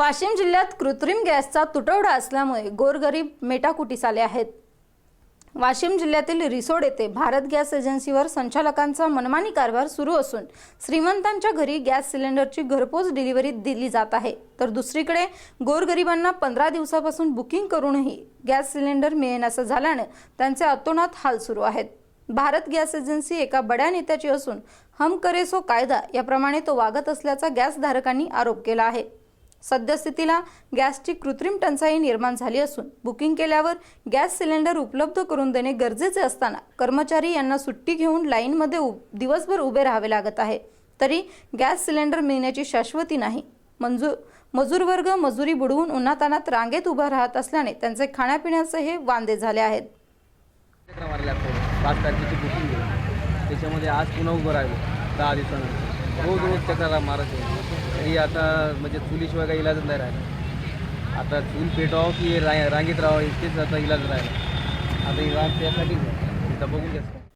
वाशिम जिल्ह्यात कृत्रिम गॅसचा तुटवडा असल्यामुळे गोरगरीब मेटाकुटीस आले आहेत. वाशिम जिल्ह्यातील रिसोड येथे भारत गॅस एजन्सीवर संचालकांचा मनमानी कारभार सुरू असून श्रीमंतांच्या घरी गॅस सिलेंडरची घरपोच डिलिव्हरी दिली जात आहे. तर दुसरीकडे गोरगरिबांना पंधरा दिवसापासून बुकिंग करूनही गॅस सिलेंडर मिळेनासं झाल्यानं त्यांचे अतोनात हाल सुरू आहेत. भारत गॅस एजन्सी एका बड्या नेत्याची असून हम करे सो कायदा याप्रमाणे तो वागत असल्याचा गॅस धारकांनी आरोप केला आहे. सद्यस्थितीला गॅसची कृत्रिम टंचाई निर्माण झाली असून बुकिंग केल्यावर गॅस सिलेंडर उपलब्ध करून देणे गरजेचे असताना कर्मचारी यांना सुट्टी घेऊन लाईनमध्ये उ- दिवसभर उभे राहावे लागत आहे. तरी गॅस सिलेंडर मिळण्याची शाश्वती नाही. मंजूर मजूर वर्ग मजुरी बुडवून उन्हातानात रांगेत उभा राहत असल्याने त्यांचे खाण्यापिण्याचे हे वांदे झाले आहेत. पाच तारखेची बुकिंग त्याच्यामध्ये आज पुन्हा उभं राहिलो दहा दिवसानंतर. रोज रोज चक्राला मारत आहे. तरी आता म्हणजे चुलीशिवाय काही इलाजच नाही राहिला. आता चूल पेटावं की रा रांगेत राहावं इतकेच आता इलाज राहिला. आता इलाज रांग त्यासाठीच आता बघून घ्या